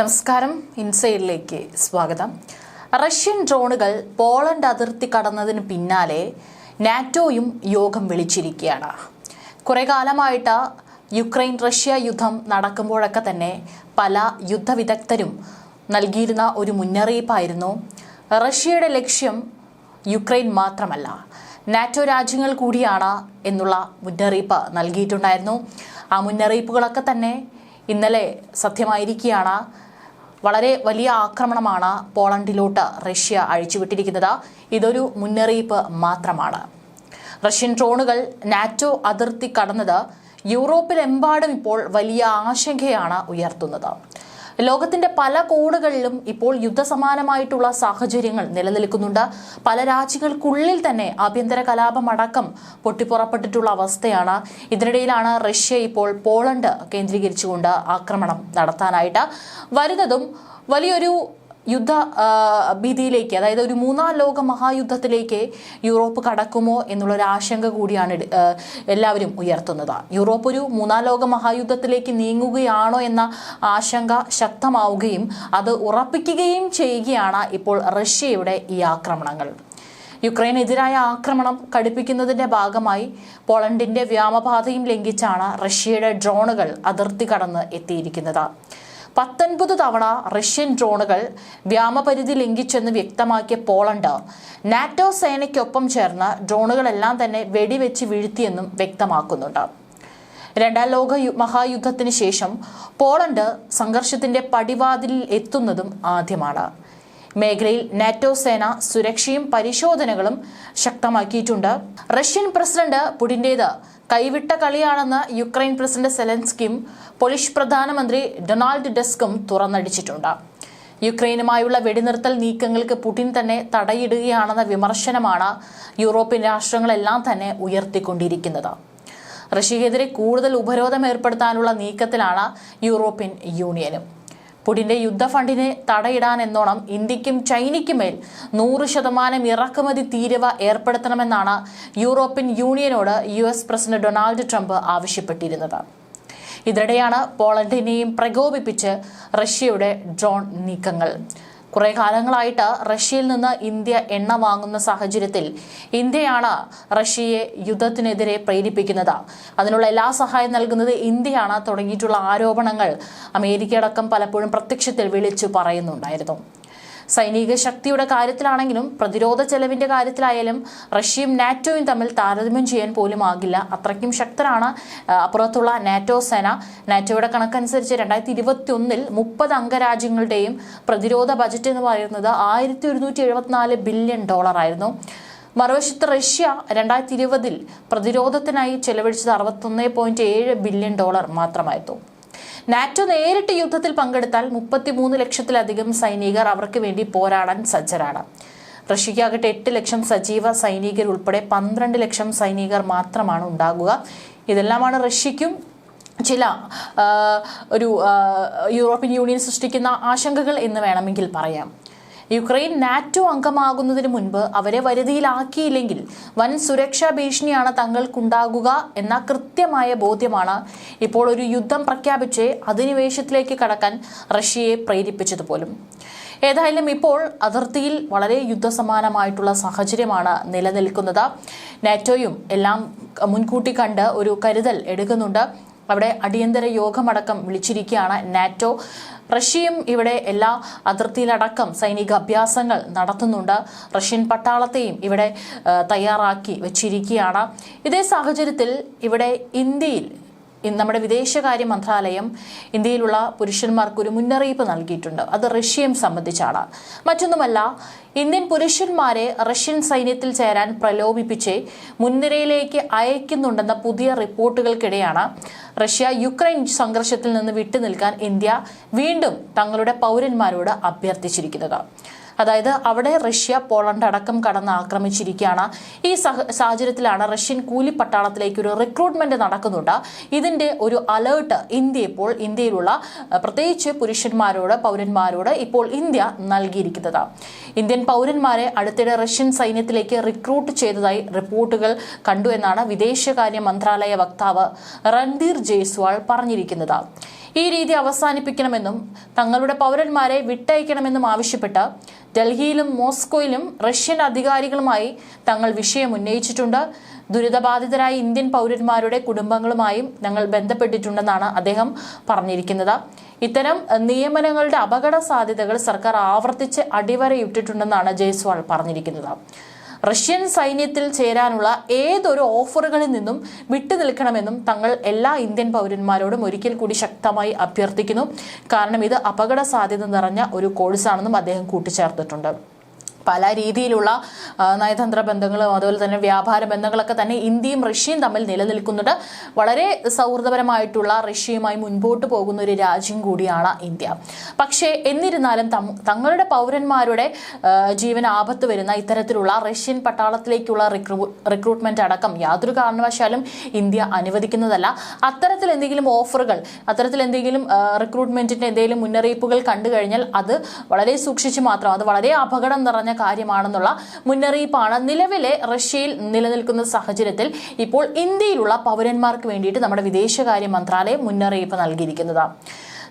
നമസ്കാരം. ഇൻസൈഡിലേക്ക് സ്വാഗതം. റഷ്യൻ ഡ്രോണുകൾ പോളണ്ട് അതിർത്തി കടന്നതിന് പിന്നാലെ നാറ്റോയും യോഗം വിളിച്ചിരിക്കുകയാണ്. കുറേ കാലമായിട്ട് യുക്രൈൻ റഷ്യ യുദ്ധം നടക്കുമ്പോഴൊക്കെ തന്നെ പല യുദ്ധവിദഗ്ധരും നൽകിയിരുന്ന ഒരു മുന്നറിയിപ്പായിരുന്നു. റഷ്യയുടെ ലക്ഷ്യം യുക്രൈൻ മാത്രമല്ല നാറ്റോ രാജ്യങ്ങൾ കൂടിയാണ് എന്നുള്ള മുന്നറിയിപ്പ് നൽകിയിട്ടുണ്ടായിരുന്നു. ആ മുന്നറിയിപ്പുകളൊക്കെ തന്നെ ഇന്നലെ സത്യമായിരിക്കുകയാണ്. വളരെ വലിയ ആക്രമണമാണ് പോളണ്ടിലോട്ട് റഷ്യ അഴിച്ചുവിട്ടിരിക്കുന്നത്. ഇതൊരു മുന്നറിയിപ്പ് മാത്രമാണ്. റഷ്യൻ ഡ്രോണുകൾ നാറ്റോ അതിർത്തി കടന്നത് യൂറോപ്പിലെമ്പാടും ഇപ്പോൾ വലിയ ആശങ്കയാണ് ഉയർത്തുന്നത്. ലോകത്തിന്റെ പല കോണുകളിലും ഇപ്പോൾ യുദ്ധസമാനമായിട്ടുള്ള സാഹചര്യങ്ങൾ നിലനിൽക്കുന്നുണ്ട്. പല രാജ്യങ്ങൾക്കുള്ളിൽ തന്നെ ആഭ്യന്തര കലാപം അടക്കം പൊട്ടിപ്പുറപ്പെട്ടിട്ടുള്ള അവസ്ഥയാണ്. ഇതിനിടയിലാണ് റഷ്യ ഇപ്പോൾ പോളണ്ട് കേന്ദ്രീകരിച്ചുകൊണ്ട് ആക്രമണം നടത്താനായിട്ട് വരുന്നതും വലിയൊരു യുദ്ധ ഭീതിയിലേക്ക് അതായത് ഒരു മൂന്നാം ലോക മഹായുദ്ധത്തിലേക്ക് യൂറോപ്പ് കടക്കുമോ എന്നുള്ളൊരു ആശങ്ക കൂടിയാണ് എല്ലാവരും ഉയർത്തുന്നത്. യൂറോപ്പ് ഒരു മൂന്നാം ലോക മഹായുദ്ധത്തിലേക്ക് നീങ്ങുകയാണോ എന്ന ആശങ്ക ശക്തമാവുകയും അത് ഉറപ്പിക്കുകയും ചെയ്യുകയാണ് ഇപ്പോൾ റഷ്യയുടെ ഈ ആക്രമണങ്ങൾ. യുക്രൈനെതിരായ ആക്രമണം കടുപ്പിക്കുന്നതിന്റെ ഭാഗമായി പോളണ്ടിന്റെ വ്യോമപാതയും ലംഘിച്ചാണ് റഷ്യയുടെ ഡ്രോണുകൾ അതിർത്തി കടന്ന് എത്തിയിരിക്കുന്നത്. പത്തൊൻപത് തവണ റഷ്യൻ ഡ്രോണുകൾ വ്യാമപരിധി ലംഘിച്ചെന്ന് വ്യക്തമാക്കിയ പോളണ്ട് നാറ്റോ സേനയ്ക്കൊപ്പം ചേർന്ന ഡ്രോണുകളെല്ലാം തന്നെ വെടിവെച്ച് വീഴ്ത്തിയെന്നും വ്യക്തമാക്കുന്നുണ്ട്. രണ്ടാം ലോക മഹായുദ്ധത്തിന് ശേഷം പോളണ്ട് സംഘർഷത്തിന്റെ പടിവാതിലിൽ എത്തുന്നതും ആദ്യമാണ്. മേഖലയിൽ നാറ്റോ സേന സുരക്ഷയും പരിശോധനകളും ശക്തമാക്കിയിട്ടുണ്ട്. റഷ്യൻ പ്രസിഡന്റ് പുടിന്റേത് കൈവിട്ട കളിയാണെന്ന് യുക്രൈൻ പ്രസിഡന്റ് സെലൻസ്കിയും പോളിഷ് പ്രധാനമന്ത്രി ഡൊണാൾഡ് ഡെസ്കും തുറന്നടിച്ചിട്ടുണ്ട്. യുക്രൈനുമായുള്ള വെടിനിർത്തൽ നീക്കങ്ങൾക്ക് പുടിൻ തന്നെ തടയിടുകയാണെന്ന വിമർശനമാണ് യൂറോപ്യൻ രാഷ്ട്രങ്ങളെല്ലാം തന്നെ ഉയർത്തിക്കൊണ്ടിരിക്കുന്നത്. റഷ്യക്കെതിരെ കൂടുതൽ ഉപരോധം ഏർപ്പെടുത്താനുള്ള നീക്കത്തിലാണ് യൂറോപ്യൻ യൂണിയനും. പുടിന്റെ യുദ്ധ ഫണ്ടിനെ തടയിടാൻ എന്നോണം ഇന്ത്യക്കും ചൈനയ്ക്കും മേൽ നൂറ് ശതമാനം ഇറക്കുമതി തീരുവ ഏർപ്പെടുത്തണമെന്നാണ് European യൂണിയനോട് U S president Donald Trump ആവശ്യപ്പെട്ടിരുന്നത്. ഇതിനിടെയാണ് പോളണ്ടിനെയും പ്രകോപിപ്പിച്ച് റഷ്യയുടെ ഡ്രോൺ നീക്കങ്ങൾ. കുറെ കാലങ്ങളായിട്ട് റഷ്യയിൽ നിന്ന് ഇന്ത്യ എണ്ണ വാങ്ങുന്ന സാഹചര്യത്തിൽ ഇന്ത്യയാണ് റഷ്യയെ യുദ്ധത്തിനെതിരെ പ്രേരിപ്പിക്കുന്നത്. അതിനുള്ള എല്ലാ സഹായം നൽകുന്നത് ഇന്ത്യയാണ് തുടങ്ങിയിട്ടുള്ള ആരോപണങ്ങൾ അമേരിക്ക അടക്കം പലപ്പോഴും പ്രത്യക്ഷത്തിൽ വിളിച്ചു പറയുന്നുണ്ടായിരുന്നു. സൈനിക ശക്തിയുടെ കാര്യത്തിലാണെങ്കിലും പ്രതിരോധ ചെലവിന്റെ കാര്യത്തിലായാലും റഷ്യയും നാറ്റോയും തമ്മിൽ താരതമ്യം ചെയ്യാൻ പോലും ആകില്ല. അത്രയ്ക്കും ശക്തരാണ് അപ്പുറത്തുള്ള നാറ്റോ സേന. നാറ്റോയുടെ കണക്കനുസരിച്ച് രണ്ടായിരത്തി ഇരുപത്തി ഒന്നിൽ മുപ്പത് അംഗരാജ്യങ്ങളുടെയും പ്രതിരോധ ബജറ്റ് എന്ന് പറയുന്നത് ആയിരത്തി ഒരുന്നൂറ്റി എഴുപത്തിനാല് ബില്യൺ ഡോളറായിരുന്നു മറുവശത്ത് റഷ്യ രണ്ടായിരത്തി ഇരുപതിൽ പ്രതിരോധത്തിനായി ചെലവഴിച്ചത് അറുപത്തൊന്ന് പോയിന്റ് ഏഴ് ബില്യൺ ഡോളർ മാത്രമായിരുന്നു. നാറ്റോ നേരിട്ട് യുദ്ധത്തിൽ പങ്കെടുത്താൽ മുപ്പത്തിമൂന്ന് ലക്ഷത്തിലധികം സൈനികർ അവർക്ക് വേണ്ടി പോരാടാൻ സജ്ജരാണ്. റഷ്യക്കാകട്ടെ എട്ട് ലക്ഷം സജീവ സൈനികർ ഉൾപ്പെടെ പന്ത്രണ്ട് ലക്ഷം സൈനികർ മാത്രമാണ് ഉണ്ടാകുക. ഇതെല്ലാമാണ് റഷ്യയ്ക്കും ചില ഒരു യൂറോപ്യൻ യൂണിയൻ സൃഷ്ടിക്കുന്ന ആശങ്കകൾ എന്ന് വേണമെങ്കിൽ പറയാം. യുക്രൈൻ നാറ്റോ അംഗമാകുന്നതിന് മുൻപ് അവരെ വരുതിയിലാക്കിയില്ലെങ്കിൽ വൻ സുരക്ഷാ ഭീഷണിയാണ് തങ്ങൾക്കുണ്ടാകുക എന്ന കൃത്യമായ ബോധ്യമാണ് ഇപ്പോൾ ഒരു യുദ്ധം പ്രഖ്യാപിച്ച് അധിനിവേശത്തിലേക്ക് കടക്കാൻ റഷ്യയെ പ്രേരിപ്പിച്ചതുപോലും. ഏതായാലും ഇപ്പോൾ അതിർത്തിയിൽ വളരെ യുദ്ധസമാനമായിട്ടുള്ള സാഹചര്യമാണ് നിലനിൽക്കുന്നത്. നാറ്റോയും എല്ലാം മുൻകൂട്ടി കണ്ട് ഒരു കരുതൽ എടുക്കുന്നുണ്ട്. അവിടെ അടിയന്തര യോഗമടക്കം വിളിച്ചിരിക്കുകയാണ് നാറ്റോ. റഷ്യയും ഇവിടെ എല്ലാ അതിർത്തിയിലടക്കം സൈനിക അഭ്യാസങ്ങൾ നടത്തുന്നുണ്ട്. റഷ്യൻ പട്ടാളത്തെയും ഇവിടെ തയ്യാറാക്കി വച്ചിരിക്കുകയാണ്. ഇതേ സാഹചര്യത്തിൽ ഇവിടെ ഇന്ത്യയിൽ നമ്മുടെ വിദേശകാര്യ മന്ത്രാലയം ഇന്ത്യയിലുള്ള പുരുഷന്മാർക്ക് ഒരു മുന്നറിയിപ്പ് നൽകിയിട്ടുണ്ട്. അത് റഷ്യയും സംബന്ധിച്ചാണ്. മറ്റൊന്നുമല്ല ഇന്ത്യൻ പുരുഷന്മാരെ റഷ്യൻ സൈന്യത്തിൽ ചേരാൻ പ്രലോഭിപ്പിച്ച് മുൻനിരയിലേക്ക് അയക്കുന്നുണ്ടെന്ന പുതിയ റിപ്പോർട്ടുകൾക്കിടെയാണ് റഷ്യ യുക്രൈൻ സംഘർഷത്തിൽ നിന്ന് വിട്ടുനിൽക്കാൻ ഇന്ത്യ വീണ്ടും തങ്ങളുടെ പൗരന്മാരോട് അഭ്യർത്ഥിച്ചിരിക്കുന്നത്. അതായത് അവിടെ റഷ്യ പോളണ്ട് അടക്കം കടന്ന് ആക്രമിച്ചിരിക്കുകയാണ്. ഈ സഹ- സാഹചര്യത്തിലാണ് റഷ്യൻ കൂലി പട്ടാളത്തിലേക്ക് ഒരു റിക്രൂട്ട്മെന്റ് നടക്കുന്നുണ്ട്. ഇതിന്റെ ഒരു അലേർട്ട് ഇന്ത്യ ഇപ്പോൾ ഇന്ത്യയിലുള്ള പ്രത്യേകിച്ച് പുരുഷന്മാരോട് പൗരന്മാരോട് ഇപ്പോൾ ഇന്ത്യ നൽകിയിരിക്കുന്നത്. ഇന്ത്യൻ പൗരന്മാരെ അടുത്തിടെ റഷ്യൻ സൈന്യത്തിലേക്ക് റിക്രൂട്ട് ചെയ്തതായി റിപ്പോർട്ടുകൾ കണ്ടു എന്നാണ് വിദേശകാര്യ മന്ത്രാലയ വക്താവ് രൺധീർ ജയ്സ്വാൾ പറഞ്ഞിരിക്കുന്നത്. ഈ രീതി അവസാനിപ്പിക്കണമെന്നും തങ്ങളുടെ പൗരന്മാരെ വിട്ടയക്കണമെന്നും ആവശ്യപ്പെട്ട് ഡൽഹിയിലും മോസ്കോയിലും റഷ്യൻ അധികാരികളുമായി തങ്ങൾ വിഷയം ഉന്നയിച്ചിട്ടുണ്ട്. ദുരിതബാധിതരായ ഇന്ത്യൻ പൗരന്മാരുടെ കുടുംബങ്ങളുമായും ഞങ്ങൾ ബന്ധപ്പെട്ടിട്ടുണ്ടെന്നാണ് അദ്ദേഹം പറഞ്ഞിരിക്കുന്നത്. ഇത്തരം നിയമനങ്ങളുടെ അപകട സാധ്യതകൾ സർക്കാർ ആവർത്തിച്ച് അടിവരയിട്ടിട്ടുണ്ടെന്നാണ് ജയ്സ്വാൾ പറഞ്ഞിരിക്കുന്നത്. റഷ്യൻ സൈന്യത്തിൽ ചേരാനുള്ള ഏതൊരു ഓഫറുകളിൽ നിന്നും വിട്ടുനിൽക്കണമെന്നും തങ്ങൾ എല്ലാ ഇന്ത്യൻ പൗരന്മാരോടും ഒരിക്കൽ കൂടി ശക്തമായി അഭ്യർത്ഥിക്കുന്നു. കാരണം ഇത് അപകട സാധ്യത നിറഞ്ഞ ഒരു കോഴ്സാണെന്നും അദ്ദേഹം കൂട്ടിച്ചേർത്തിട്ടുണ്ട്. പല രീതിയിലുള്ള നയതന്ത്ര ബന്ധങ്ങളും അതുപോലെ തന്നെ വ്യാപാര ബന്ധങ്ങളൊക്കെ തന്നെ ഇന്ത്യയും റഷ്യയും തമ്മിൽ നിലനിൽക്കുന്നുണ്ട് വളരെ സൗഹൃദപരമായിട്ടുള്ള റഷ്യയുമായി മുൻപോട്ട് പോകുന്ന ഒരു രാജ്യം കൂടിയാണ് ഇന്ത്യ. പക്ഷേ എന്നിരുന്നാലും തങ്ങളുടെ പൗരന്മാരുടെ ജീവൻ ആപത്ത് വരുന്ന ഇത്തരത്തിലുള്ള റഷ്യൻ പട്ടാളത്തിലേക്കുള്ള റിക്രൂ റിക്രൂട്ട്മെന്റ് അടക്കം യാതൊരു കാരണവശാലും ഇന്ത്യ അനുവദിക്കുന്നതല്ല. അത്തരത്തിൽ എന്തെങ്കിലും ഓഫറുകൾ അത്തരത്തിൽ എന്തെങ്കിലും റിക്രൂട്ട്മെന്റിന്റെ എന്തെങ്കിലും മുന്നറിയിപ്പുകൾ കണ്ടു കഴിഞ്ഞാൽ അത് വളരെ സൂക്ഷിച്ച് മാത്രം അത് വളരെ അപകടം നിറഞ്ഞ കാര്യമാണെന്നുള്ള മുന്നറിയിപ്പാണ് നിലവിലെ റഷ്യയിൽ നിലനിൽക്കുന്ന സാഹചര്യത്തിൽ ഇപ്പോൾ ഇന്ത്യയിലുള്ള പൗരന്മാർക്ക് വേണ്ടിയിട്ട് നമ്മുടെ വിദേശകാര്യ മന്ത്രാലയം മുന്നറിയിപ്പ് നൽകിയിരിക്കുന്നത്.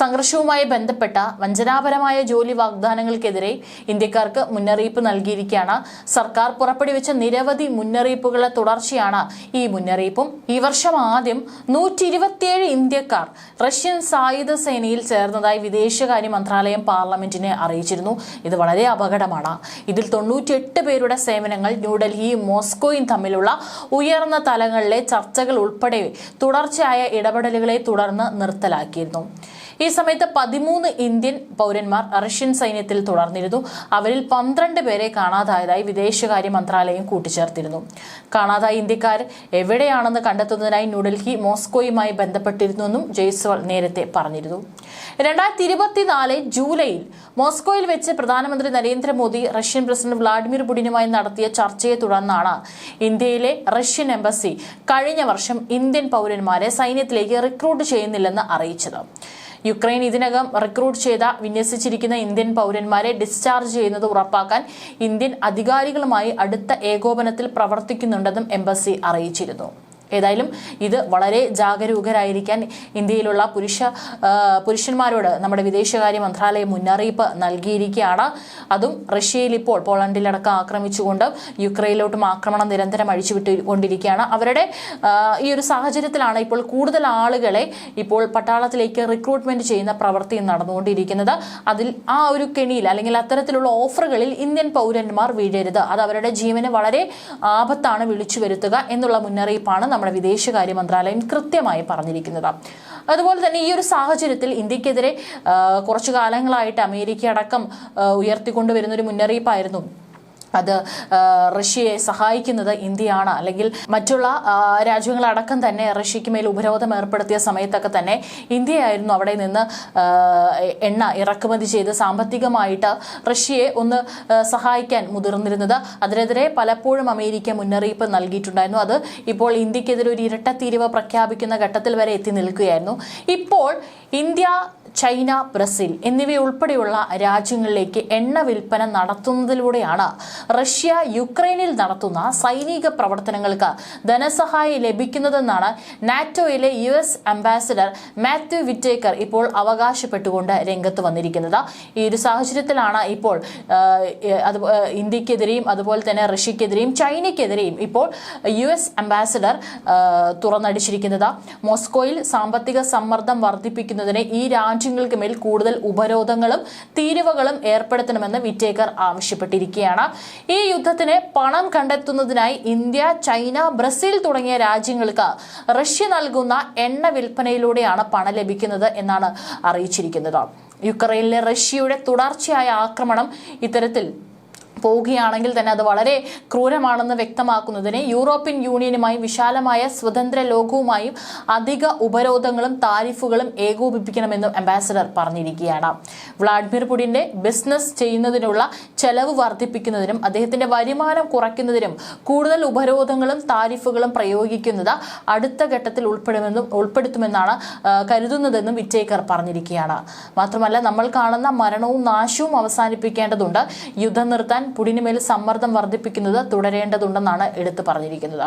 സംഘർഷവുമായി ബന്ധപ്പെട്ട വഞ്ചനാപരമായ ജോലി വാഗ്ദാനങ്ങൾക്കെതിരെ ഇന്ത്യക്കാർക്ക് മുന്നറിയിപ്പ് നൽകിയിരിക്കുകയാണ്. സർക്കാർ പുറപ്പെടുവിച്ച നിരവധി മുന്നറിയിപ്പുകളുടെ തുടർച്ചയാണ് ഈ മുന്നറിയിപ്പും. ഈ വർഷം ആദ്യം നൂറ്റി ഇരുപത്തിയേഴ് ഇന്ത്യക്കാർ റഷ്യൻ സായുധ സേനയിൽ ചേർന്നതായി വിദേശകാര്യ മന്ത്രാലയം പാർലമെന്റിനെ അറിയിച്ചിരുന്നു. ഇത് വളരെ അപകടമാണ്. ഇതിൽ തൊണ്ണൂറ്റിയെട്ട് പേരുടെ സേവനങ്ങൾ ന്യൂഡൽഹിയും മോസ്കോയും തമ്മിലുള്ള ഉയർന്ന തലങ്ങളിലെ ചർച്ചകൾ ഉൾപ്പെടെ തുടർച്ചയായ ഇടപെടലുകളെ തുടർന്ന് നിർത്തലാക്കിയിരുന്നു. ഈ സമയത്ത് പതിമൂന്ന് ഇന്ത്യൻ പൗരന്മാർ റഷ്യൻ സൈന്യത്തിൽ തുടർന്നിരുന്നു. അവരിൽ പന്ത്രണ്ട് പേരെ കാണാതായതായി വിദേശകാര്യ മന്ത്രാലയം കൂട്ടിച്ചേർത്തിരുന്നു. കാണാതായ ഇന്ത്യക്കാർ എവിടെയാണെന്ന് കണ്ടെത്തുന്നതിനായി ന്യൂഡൽഹി മോസ്കോയുമായി ബന്ധപ്പെട്ടിരുന്നുവെന്നും ജയ്സ്വാൾ നേരത്തെ പറഞ്ഞിരുന്നു. രണ്ടായിരത്തി ഇരുപത്തിനാല് ജൂലൈയിൽ മോസ്കോയിൽ വെച്ച് പ്രധാനമന്ത്രി നരേന്ദ്രമോദി റഷ്യൻ പ്രസിഡന്റ് വ്ളാഡിമിർ പുടിനുമായി നടത്തിയ ചർച്ചയെ തുടർന്നാണ് ഇന്ത്യയിലെ റഷ്യൻ എംബസി കഴിഞ്ഞ വർഷം ഇന്ത്യൻ പൗരന്മാരെ സൈന്യത്തിലേക്ക് റിക്രൂട്ട് ചെയ്യുന്നില്ലെന്ന് അറിയിച്ചത്. യുക്രൈൻ ഇതിനകം റിക്രൂട്ട് ചെയ്ത വിന്യസിച്ചിരിക്കുന്ന ഇന്ത്യൻ പൗരന്മാരെ ഡിസ്ചാർജ് ചെയ്യുന്നത് ഉറപ്പാക്കാൻ ഇന്ത്യൻ അധികാരികളുമായി അടുത്ത ഏകോപനത്തിൽ പ്രവർത്തിക്കുന്നുണ്ടെന്നും എംബസി അറിയിച്ചിരുന്നു. ഏതായാലും ഇത് വളരെ ജാഗരൂകരായിരിക്കാൻ ഇന്ത്യയിലുള്ള പുരുഷ പുരുഷന്മാരോട് നമ്മുടെ വിദേശകാര്യ മന്ത്രാലയം മുന്നറിയിപ്പ് നൽകിയിരിക്കുകയാണ്. അതും റഷ്യയിൽ ഇപ്പോൾ പോളണ്ടിലടക്കം ആക്രമിച്ചുകൊണ്ട് യുക്രൈനിലോട്ടും ആക്രമണം നിരന്തരം അഴിച്ചുവിട്ടുകൊണ്ടിരിക്കുകയാണ്. അവരുടെ ഈ ഒരു സാഹചര്യത്തിലാണ് ഇപ്പോൾ കൂടുതൽ ആളുകളെ ഇപ്പോൾ പട്ടാളത്തിലേക്ക് റിക്രൂട്ട്മെന്റ് ചെയ്യുന്ന പ്രവൃത്തി നടന്നുകൊണ്ടിരിക്കുന്നത്. അതിൽ ആ ഒരു കെണിയിൽ അല്ലെങ്കിൽ അത്തരത്തിലുള്ള ഓഫറുകളിൽ ഇന്ത്യൻ പൗരന്മാർ വീഴരുത്. അത് അവരുടെ ജീവന് വളരെ ആപത്താണ് വിളിച്ചു വരുത്തുക എന്നുള്ള മുന്നറിയിപ്പാണ് നമ്മുടെ വിദേശകാര്യ മന്ത്രാലയം കൃത്യമായി പറഞ്ഞിരിക്കുന്നത്. അതുപോലെ തന്നെ ഈ ഒരു സാഹചര്യത്തിൽ ഇന്ത്യക്കെതിരെ കുറച്ചു കാലങ്ങളായിട്ട് അമേരിക്ക അടക്കം ഉയർത്തിക്കൊണ്ടുവരുന്ന ഒരു മുന്നറിയിപ്പായിരുന്നു. അത് റഷ്യയെ സഹായിക്കുന്നത് ഇന്ത്യയാണ്. അല്ലെങ്കിൽ മറ്റുള്ള രാജ്യങ്ങളടക്കം തന്നെ റഷ്യയ്ക്ക് മേൽ ഉപരോധം ഏർപ്പെടുത്തിയ സമയത്തൊക്കെ തന്നെ ഇന്ത്യയായിരുന്നു അവിടെ നിന്ന് എണ്ണ ഇറക്കുമതി ചെയ്ത് സാമ്പത്തികമായിട്ട് റഷ്യയെ ഒന്ന് സഹായിക്കാൻ മുതിർന്നിരുന്നത്. അതിനെതിരെ പലപ്പോഴും അമേരിക്ക മുന്നറിയിപ്പ് നൽകിയിട്ടുണ്ടായിരുന്നു. അത് ഇപ്പോൾ ഇന്ത്യക്കെതിരെ ഒരു ഇരട്ടത്തീരുവ പ്രഖ്യാപിക്കുന്ന ഘട്ടത്തിൽ വരെ എത്തി നിൽക്കുകയായിരുന്നു. ഇപ്പോൾ ഇന്ത്യ ചൈന ബ്രസീൽ എന്നിവയുൾപ്പെടെയുള്ള രാജ്യങ്ങളിലേക്ക് എണ്ണ വിൽപ്പന നടത്തുന്നതിലൂടെയാണ് റഷ്യ യുക്രൈനിൽ നടത്തുന്ന സൈനിക പ്രവർത്തനങ്ങൾക്ക് ധനസഹായം ലഭിക്കുന്നതെന്നാണ് നാറ്റോയിലെ U S ambassador Matthew Whitaker ഇപ്പോൾ അവകാശപ്പെട്ടുകൊണ്ട് രംഗത്ത് വന്നിരിക്കുന്നത്. ഈ ഒരു സാഹചര്യത്തിലാണ് ഇപ്പോൾ ഇന്ത്യക്കെതിരെയും അതുപോലെ തന്നെ റഷ്യക്കെതിരെയും ചൈനയ്ക്കെതിരെയും ഇപ്പോൾ യു എസ് അംബാസിഡർ തുറന്നടിച്ചിരിക്കുന്നത്. മോസ്കോയിൽ സാമ്പത്തിക സമ്മർദ്ദം വർദ്ധിപ്പിക്കുന്നതിന് ഈ രാജ്യങ്ങൾക്ക് മേൽ കൂടുതൽ ഉപരോധങ്ങളും തീരുവകളും ഏർപ്പെടുത്തണമെന്ന് വിറ്റേക്കർ ആവശ്യപ്പെട്ടിരിക്കുകയാണ്. ഈ യുദ്ധത്തിന് പണം കണ്ടെത്തുന്നതിനായി ഇന്ത്യ ചൈന ബ്രസീൽ തുടങ്ങിയ രാജ്യങ്ങൾക്ക് റഷ്യ നൽകുന്ന എണ്ണ വിൽപ്പനയിലൂടെയാണ് പണം ലഭിക്കുന്നത് എന്നാണ് അറിയിച്ചിരിക്കുന്നത്. യുക്രൈനിലെ റഷ്യയുടെ തുടർച്ചയായ ആക്രമണം ഇത്തരത്തിൽ പോവുകയാണെങ്കിൽ തന്നെ അത് വളരെ ക്രൂരമാണെന്ന് വ്യക്തമാക്കുന്നതിന് യൂറോപ്യൻ യൂണിയനുമായി വിശാലമായ സ്വതന്ത്ര ലോകവുമായും അധിക ഉപരോധങ്ങളും താരിഫുകളും ഏകോപിപ്പിക്കണമെന്നും അംബാസഡർ പറഞ്ഞിരിക്കുകയാണ്. വ്ളാഡിമിർ പുടിന്റെ ബിസിനസ് ചെയ്യുന്നതിനുള്ള ചെലവ് വർദ്ധിപ്പിക്കുന്നതിനും അദ്ദേഹത്തിന്റെ വരുമാനം കുറയ്ക്കുന്നതിനും കൂടുതൽ ഉപരോധങ്ങളും താരിഫുകളും പ്രയോഗിക്കുന്നത് അടുത്ത ഘട്ടത്തിൽ ഉൾപ്പെടുമെന്നും ഉൾപ്പെടുത്തുമെന്നാണ് കരുതുന്നതെന്നും വിറ്റേക്കർ പറഞ്ഞിരിക്കുകയാണ്. മാത്രമല്ല നമ്മൾ കാണുന്ന മരണവും നാശവും അവസാനിപ്പിക്കേണ്ടതുണ്ട്. യുദ്ധം നിർത്താൻ പുടിന് മേൽ സമ്മർദ്ദം വർദ്ധിപ്പിക്കുന്നത് തുടരേണ്ടതുണ്ടെന്നാണ് എടുത്തു പറഞ്ഞിരിക്കുന്നത്.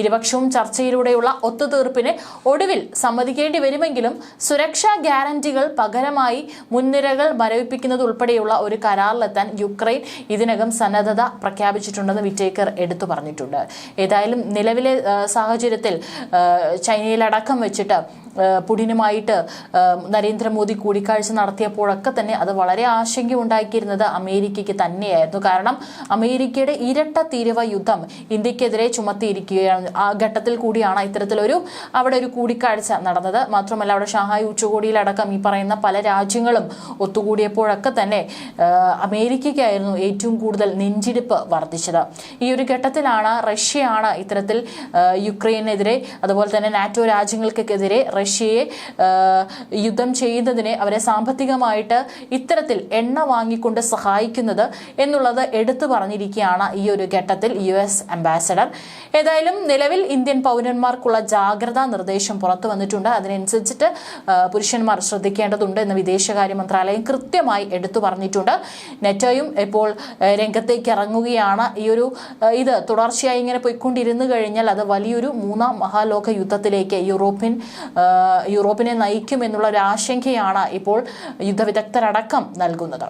ഇരുപക്ഷവും ചർച്ചയിലൂടെയുള്ള ഒത്തുതീർപ്പിന് ഒടുവിൽ സമ്മതിക്കേണ്ടി വരുമെങ്കിലും സുരക്ഷാ ഗ്യാരണ്ടികൾ പകരമായി മുൻനിരകൾ മരവിപ്പിക്കുന്നത് ഉൾപ്പെടെയുള്ള ഒരു കരാറിലെത്താൻ യുക്രൈൻ ഇതിനകം സന്നദ്ധത പ്രഖ്യാപിച്ചിട്ടുണ്ടെന്ന് വിറ്റേക്കർ എടുത്തു പറഞ്ഞിട്ടുണ്ട്. ഏതായാലും നിലവിലെ സാഹചര്യത്തിൽ ചൈനയിലടക്കം വെച്ചിട്ട് പുടിനുമായിട്ട് നരേന്ദ്രമോദി കൂടിക്കാഴ്ച നടത്തിയപ്പോഴൊക്കെ തന്നെ അത് വളരെ ആശങ്ക ഉണ്ടാക്കിയിരുന്നത് അമേരിക്കയ്ക്ക് തന്നെയായിരുന്നു. അമേരിക്കയുടെ ഇരട്ട തീരുവ യുദ്ധം ഇന്ത്യക്കെതിരെ ചുമത്തിയിരിക്കുകയാണ്. ആ ഘട്ടത്തിൽ കൂടിയാണ് ഇത്തരത്തിലൊരു അവിടെ ഒരു കൂടിക്കാഴ്ച നടന്നത്. മാത്രമല്ല അവിടെ ഷാഹായ് ഉച്ചകോടിയിലടക്കം ഈ പറയുന്ന പല രാജ്യങ്ങളും ഒത്തുകൂടിയപ്പോഴൊക്കെ തന്നെ അമേരിക്കയ്ക്കായിരുന്നു ഏറ്റവും കൂടുതൽ നെഞ്ചിടിപ്പ് വർദ്ധിച്ചത്. ഈ ഒരു ഘട്ടത്തിലാണ് റഷ്യയാണ് ഇത്തരത്തിൽ യുക്രൈനെതിരെ അതുപോലെ തന്നെ നാറ്റോ രാജ്യങ്ങൾക്കെതിരെ റഷ്യയെ യുദ്ധം ചെയ്യുന്നതിനെ അവരെ സാമ്പത്തികമായിട്ട് ഇത്തരത്തിൽ എണ്ണ വാങ്ങിക്കൊണ്ട് സഹായിക്കുന്നത് എന്നുള്ളത് എടുത്തു പറഞ്ഞിരിക്കുകയാണ് ഈ ഒരു ഘട്ടത്തിൽ യു എസ് അംബാസഡർ. ഏതായാലും നിലവിൽ ഇന്ത്യൻ പൗരന്മാർക്കുള്ള ജാഗ്രതാ നിർദ്ദേശം പുറത്തു വന്നിട്ടുണ്ട്. അതിനനുസരിച്ചിട്ട് പുരുഷന്മാർ ശ്രദ്ധിക്കേണ്ടതുണ്ട് എന്ന് വിദേശകാര്യ മന്ത്രാലയം കൃത്യമായി എടുത്തു പറഞ്ഞിട്ടുണ്ട്. നെറ്റോയും ഇപ്പോൾ രംഗത്തേക്ക് ഇറങ്ങുകയാണ്. ഈ ഒരു ഇത് തുടർച്ചയായി ഇങ്ങനെ പോയിക്കൊണ്ടിരുന്നു കഴിഞ്ഞാൽ അത് വലിയൊരു മൂന്നാം മഹാലോക യുദ്ധത്തിലേക്ക് യൂറോപ്യൻ യൂറോപ്പിനെ നയിക്കും എന്നുള്ള ഒരു ആശങ്കയാണ് ഇപ്പോൾ യുദ്ധവിദഗ്ധരടക്കം നൽകുന്നത്.